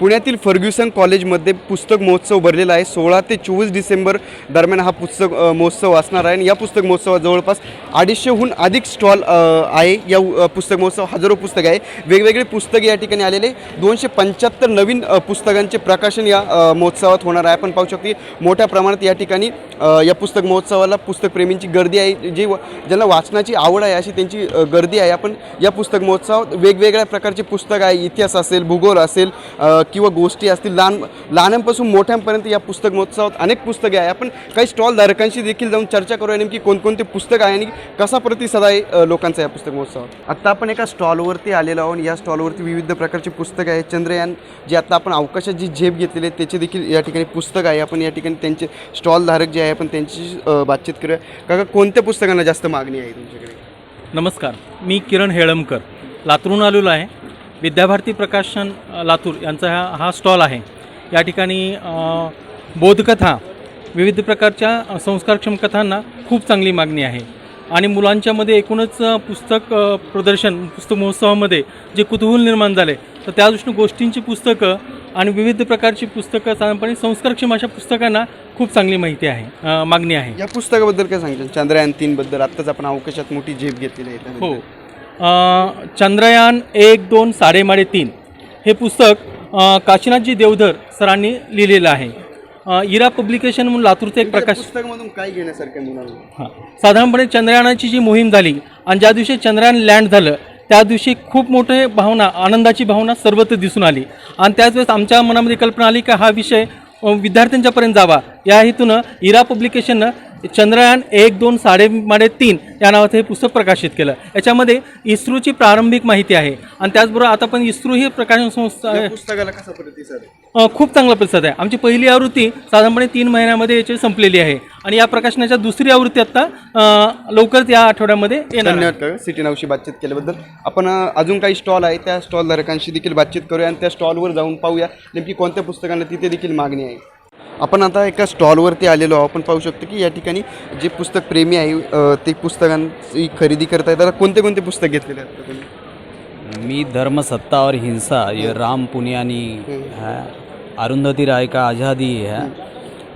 पुण्यातील फर्ग्युसन कॉलेजमध्ये पुस्तक महोत्सव भरलेला आहे. सोळा ते चोवीस डिसेंबर दरम्यान हा पुस्तक महोत्सव असणार आहे. आणि या पुस्तक महोत्सवात जवळपास अडीचशेहून अधिक स्टॉल आहे. या पुस्तक महोत्सव हजारो पुस्तक आहे. वेगवेगळे पुस्तके या ठिकाणी आलेले दोनशे पंच्याहत्तर नवीन पुस्तकांचे प्रकाशन या महोत्सवात होणार आहे. आपण पाहू शकतो की मोठ्या प्रमाणात या ठिकाणी या पुस्तक महोत्सवाला पुस्तकप्रेमींची गर्दी आहे. जी ज्यांना वाचनाची आवड आहे अशी त्यांची गर्दी आहे. आपण या पुस्तक महोत्सवात वेगवेगळ्या प्रकारचे पुस्तक आहे. इतिहास असेल भूगोल असेल किंवा गोष्टी असतील लहान लहानांपासून मोठ्यांपर्यंत या पुस्तक महोत्सवात अनेक पुस्तके आहे. आपण काही स्टॉल धारकांशी देखील जाऊन चर्चा करूया नेमकी कोणकोणते पुस्तक आहे आणि कसा प्रतिसाद आहे लोकांचा या पुस्तक महोत्सवात आत्ता आपण एका स्टॉलवरती आलेलो आहोत या स्टॉलवरती विविध प्रकारची पुस्तकं आहेत. चंद्रयान जे आता आपण अवकाशात जी झेप घेतलेली आहे त्याचे देखील या ठिकाणी पुस्तक आहे. आपण या ठिकाणी त्यांचे स्टॉल धारक जे आहे आपण त्यांची बातचीत करूया. काका कोणत्या पुस्तकांना जास्त मागणी आहे तुमच्याकडे? नमस्कार. मी किरण हेळमकर. लातूरून आलेलो आहे. विद्याभारती प्रकाशन लातूर यांचा हा हा स्टॉल आहे. या ठिकाणी बोधकथा विविध प्रकारच्या संस्कारक्षम कथांना खूप चांगली मागणी आहे. आणि मुलांच्यामध्ये एकूणच पुस्तक प्रदर्शन पुस्तक महोत्सवामध्ये जे कुतूहल निर्माण झाले तर त्या दृष्टीने गोष्टींची पुस्तकं आणि विविध प्रकारची पुस्तकं साधारणपणे संस्कारक्षम अशा पुस्तकांना खूप चांगली माहिती आहे मागणी आहे. या पुस्तकाबद्दल काय सांगता चंद्रयान तीनबद्दल आत्ताच आपण अवकाशात मोठी झेप घेतलेली आहे हो. चंद्रयान एक दोन साडेमाडे तीन. हे पुस्तक काशीनाथजी देवधर सरांनी लिहिलेलं आहे. इरा पब्लिकेशन म्हणून लातूरचं एक प्रकाश पुस्तकामधून काय घेण्यासारखं हां. साधारणपणे चंद्रयानाची जी मोहीम झाली आणि ज्या दिवशी चंद्रयान लँड झालं त्या दिवशी खूप मोठे भावना आनंदाची भावना सर्वत्र दिसून आली. आणि त्याच वेळेस आमच्या मनामध्ये कल्पना आली की हा विषय विद्यार्थ्यांच्यापर्यंत जावा. या हेतूनं इरा पब्लिकेशननं चंद्रयान एक दोन साडेमाडे तीन या नावाचं हे पुस्तक प्रकाशित केलं. याच्यामध्ये इस्रोची प्रारंभिक माहिती आहे. आणि त्याचबरोबर आता पण इस्रो ही प्रकाशन संस्था पुस्तकाला कसा प्रतिसाद खूप चांगला प्रतिसाद आहे. आमची पहिली आवृत्ती साधारणपणे तीन महिन्यामध्ये याची संपलेली आहे. आणि या प्रकाशनाच्या दुसरी आवृत्ती आत्ता अ, लवकरच या आठवड्यामध्ये येणार. धन्यवाद सिटी नावशी बातचीत केल्याबद्दल. आपण अजून काही स्टॉल आहे त्या स्टॉल धारकांशी देखील बातचीत करूया आणि त्या स्टॉलवर जाऊन पाहूया नेमकी कोणत्या पुस्तकांना तिथे देखील मागणी आहे. आपण आता एका स्टॉलवरती आलेलो आहोत. आपण पाहू शकतो की या ठिकाणी जे पुस्तक प्रेमी आहे ते पुस्तकांची खरेदी करताय. त्याला कोणते कोणते पुस्तक घेतलेले आहेत तुम्ही? मी धर्म सत्ता और हिंसा ये राम पुनियानी है. अरुंधति राय का आज़ादी है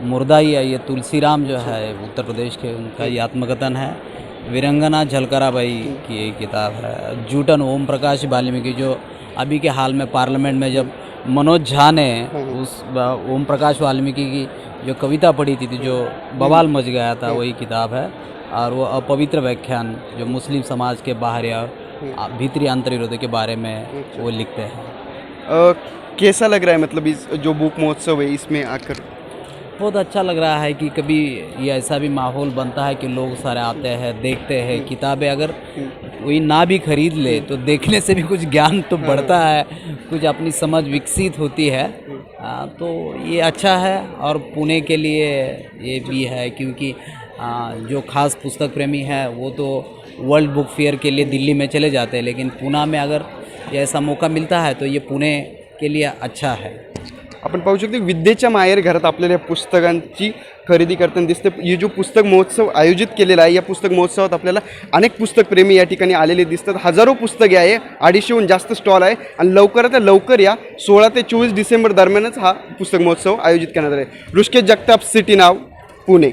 मुर्दाई है ये तुलसीराम जो है उत्तर प्रदेश के उनका ये आत्मकथन है वीरंगना झलकराबाई की ये किताब है जूटन ओम प्रकाश वाल्मीकि जो अभी के हाल में पार्लियामेंट में जब मनोज झा ने उस ओम प्रकाश वाल्मीकि की जो कविता पढ़ी थी, थी जो बवाल मच गया था वही किताब है। और वो अपवित्र व्याख्यान जो मुस्लिम समाज के बाहर या भीतरी आंतरिक के बारे में वो लिखते हैं। कैसा लग रहा है मतलब इस जो बुक महोत्सव है इसमें आकर? बहुत अच्छा लग रहा है कि कभी ये ऐसा भी माहौल बनता है कि लोग सारे आते हैं देखते हैं किताबें। अगर कोई ना भी खरीद ले तो देखने से भी कुछ ज्ञान तो बढ़ता है कुछ अपनी समझ विकसित होती है। आ, तो ये अच्छा है और पुणे के लिए ये भी है क्योंकि आ, जो खास पुस्तक प्रेमी है वो तो वर्ल्ड बुक फेयर के लिए दिल्ली में चले जाते हैं लेकिन पुणे में अगर ऐसा मौका मिलता है तो ये पुणे के लिए अच्छा है। आपण पाहू शकतो विद्येच्या माहेर घरात आपल्याला या पुस्तकांची खरेदी करताना दिसते. हे जो पुस्तक महोत्सव आयोजित केलेला आहे या पुस्तक महोत्सवात आपल्याला अनेक पुस्तक प्रेमी या ठिकाणी आलेले दिसतात. हजारो पुस्तके आहे अडीचशेहून जास्त स्टॉल आहे आणि लवकरात लवकर या सोळा ते चोवीस डिसेंबर दरम्यानच हा पुस्तक महोत्सव आयोजित करण्यात आला आहे. ऋषिकेश जगताप सिटी नाव पुणे.